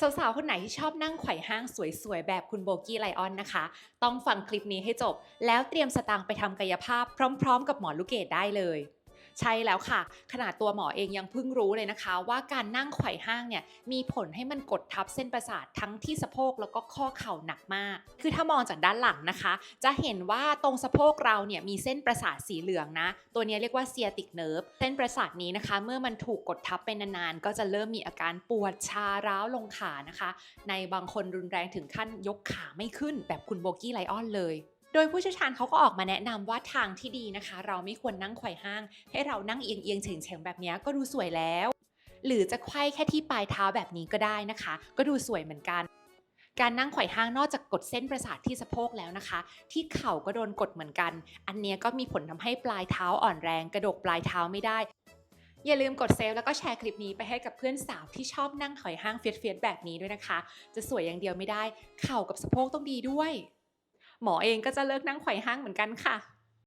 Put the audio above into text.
สาวๆ คนไหนที่ชอบนั่งไขว่ห้างสวยๆ แบบคุณโบกี้ไลออนนะคะ ต้องฟังคลิปนี้ให้จบ แล้วเตรียมสตางค์ไปทำกายภาพพร้อมๆ กับหมอลูกเกดได้เลย ใช่แล้วค่ะ ขนาดตัวหมอเองยังเพิ่งรู้เลยนะคะ ว่าการนั่งไขว่ห้างเนี่ยมีผลให้มันกดทับเส้นประสาททั้งที่สะโพกแล้วก็ข้อเข่าหนักมาก คือถ้ามองจากด้านหลังนะคะ จะเห็นว่าตรงสะโพกเราเนี่ยมีเส้นประสาทสีเหลืองนะ ตัวนี้เรียกว่าเซียติกเนิร์ฟเส้นประสาทนี้นะคะ เมื่อมันถูกกดทับไปนานๆก็จะเริ่มมีอาการปวดชาร้าวลงขานะคะ ในบางคนรุนแรงถึงขั้นยกขาไม่ขึ้นแบบคุณโบกี้ไลออนเลย โดยผู้เชี่ยวชาญเขาก็ออกมาแนะนำว่าทางที่ดีนะคะ เราไม่ควรนั่งไขว่ห้าง ให้เรานั่งเอียงเอียงๆเฉียงเฉียงๆแบบนี้ก็ดูสวยแล้ว หรือจะไขว้แค่ที่ปลายเท้าแบบนี้ก็ได้นะคะ ก็ดูสวยเหมือนกัน การนั่งไขว่ห้างนอกจากกดเส้นประสาทที่สะโพกแล้วนะคะ ที่เข่าก็โดนกดเหมือนกัน อันนี้ก็มีผลทำให้ปลายเท้าอ่อนแรง กระดกปลายเท้าไม่ได้ อย่าลืมกดเซฟแล้วก็แชร์คลิปนี้ไปให้กับเพื่อนสาวที่ชอบนั่งไขว่ห้างเฟียดๆแบบนี้ด้วยนะคะ จะสวยอย่างเดียวไม่ได้ เข่ากับสะโพกต้องดีด้วย หมอเองก็จะเลิกนั่งไขว่ห้างเหมือนกันค่ะ